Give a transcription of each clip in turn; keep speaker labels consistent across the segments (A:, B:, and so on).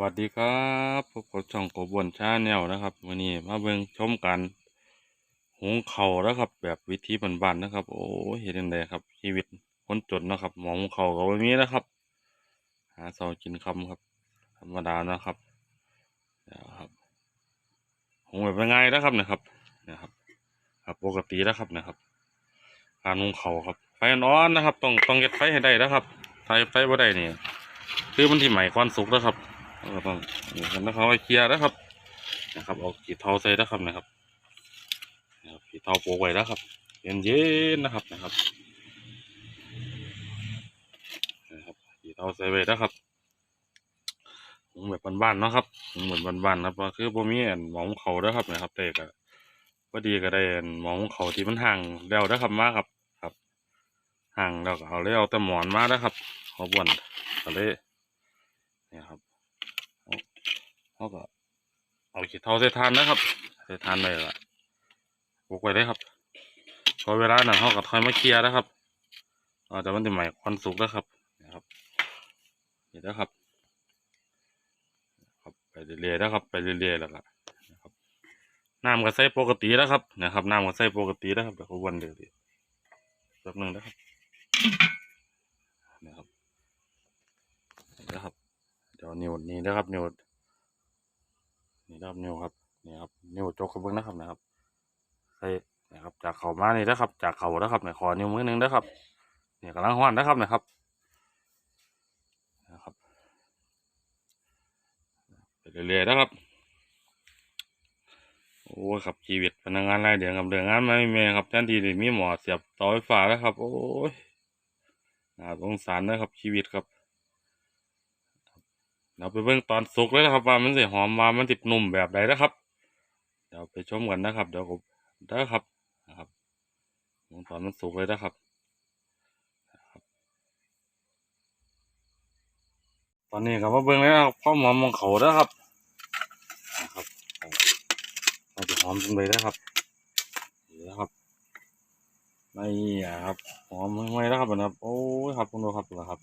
A: วัสดีครับพบกับช่องกบวนชาแนลนะครับวันนี้มาเบิ่งชมกันหุงเขาวนะครับ แบบวิธีบ้านๆนะครับ โอ้เห็นยังไงครับ ชีวิตคนจนนะครับหมองเขาก็ไม่มีนะครับ หาเสากินคำครับ ธรรมดานะครับเดี๋ยวครับหุงแบบง่ายนะครับนะครับนะครับ ครับปกตินะครับนะครับ การหุงเขาครับไฟอ่อนนะครับ ต้องต้องเก็ดไฟให้ได้นะครับไฟไฟบ่ได้นี่คือมันที่ใหม่ควันสุกนะครับ ก็ต้องนี่กันนะครับเอาเคลียร์นะครับ นะครับเอาขีดเทาใส่นะครับนะครับนะครับขีดเทาโปะไว้นะครับเย็นเย็นๆนะครับนะครับนะครับขีดเทาใส่ไว้นะครับหุงแบบบ้านๆนะครับหุงเหมือนบ้านๆนะครับคือบ่มีอันหมองเขาเด้อครับนะครับแต่ก็พอดีก็ได้อันหมองเขาที่มันห่างแล้วนะครับมากครับครับห่างแล้วก็เอาเลยเอาแต่หมอนมาเด้อครับขอบวนก็เลยเนี่ยครับ เขาก็เอาขีดเท่าใส่ทานนะครับใส่ทานไปละปลูกไว้ได้ครับพอเวลานั้นเขาก็ถอยมาเคลียร์นะครับเอาแต่มันจะใหม่ควันสุกนะครับนะครับนี่นะครับครับ ไปเรื่อยๆนะครับ ไปเรื่อยๆแล้วก็นะครับน้ำก็ใส่ปกตินะครับนะครับน้ำก็ใส่ปกตินะครับเดี๋ยวเขาวนเดี๋ยวดิแป๊บหนึงนะครับนะครับนี่นะครับ เดี๋ยวนิ้วนี้นะครับนิ้ว นี่นะครับนิ้วครับนี่ครับนิ้วจกกระเบื้องนะครับนะครับใส่นะครับ จากเขามานี่นะครับ จากเขานะครับเนี่ยขอนิ้วมือหนึงนะครับเนี่ยกำลังห้อนนะครับนะครับนะครับไปเรื่อยๆนะครับโอ้ยครับชีวิตพนักงานรายเดือนกับเดือนงานไม่มีครับแทนที่จะมีหมอเสียบเสาไฟฟ้าแล้วครับ โอ้ยน่าสงสารนะครับชีวิตครับ เราไปเบิ่งตอนสุกเลยนะครับ ว่ามันสิหอมว่ามันติดนุ่มแบบใดนะครับ เดี๋ยวไปชมกันนะครับ เดี๋ยวผมได้ครับนะครับเบิ่งตอนมันสุกเลยนะครับตอนนี้ก็มาเบิ่งเลยนะครับความหอมของเขาแล้วครับนะครับมันจะหอมจังเลยนะครับนี่นะครับนี่อะครับหอมไม่แล้วครับนะครับโอ้ยครับคุณดูครับนะครับ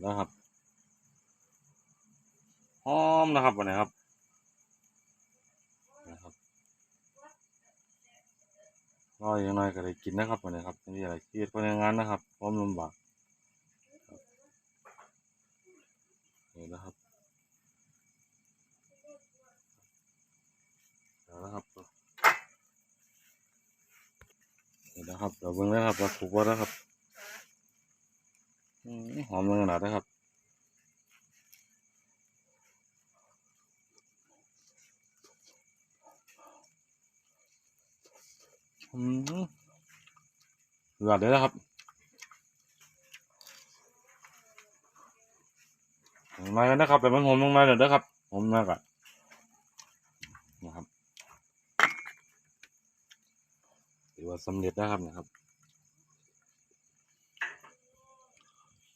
A: แล้วครับ หอมนะครับวันนี้ครับนะครับก็ยังน้อยก็ได้กินนะครับวันนี้ครับนี่อะไรชีวิตคนงานนะครับพร้อมลำบากนี่นะครับเดี๋ยวนะครับนี่นะครับเดี๋ยวเบิ่งนะครับว่าถูกว่านะครับอืมหอมขนาดนะครับ อืมหลอดเลยนะครับมาแล้วนะครับแต่มันหอมลงมาเดี๋ยวนะครับหอมมากอะนะครับถือว่าสำเร็จนะครับนะครับ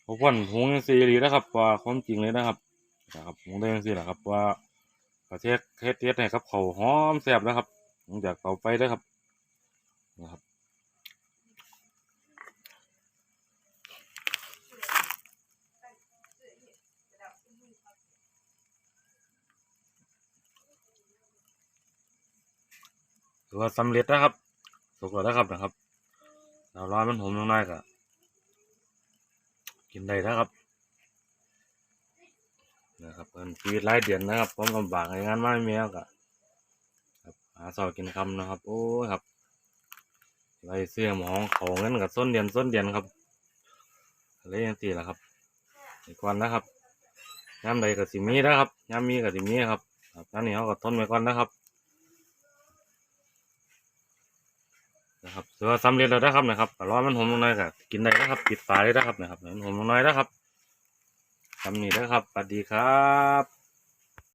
A: พวกคนหงยังซีรีนะครับ ว่าความจริงเลยนะครับนะครับหงได้ยังซีแหละครับว่าประเทศเทศเทศให้ครับเขาวหอมแซ่บนะครับหลังจากเตาไฟได้อครับ นะครับ ถือว่าสำเร็จนะครับ สุกแล้วนะครับนะครับเราร้อนมันหอมลงได้ก็กินได้นะครับนะครับเป็นชีวิตรายเดือนนะครับความลำบากงานไม่มีแล้วก็ครับหาเสากินคำนะครับ โอ้ยครับ เสื้อหมองของเงินกับส้นเดียนส้นเดียนครับอะไรอย่างสี่ละครับ อีกวันนะครับย้ำใดกับสิมีนะครับย้ำมีกับสิมีครับครับย้ำนี้เขาก็ทนไว้ก่อนนะครับนะครับเสือสำเร็จแล้วนะครับนะครับแต่ร้อนมันหอมลงหน่อยก็กินได้นะครับปิดฝาเลยนะครับนะครับมันหอมลงหน่อยนะครับทำนี่นะครับสวัสดีครับ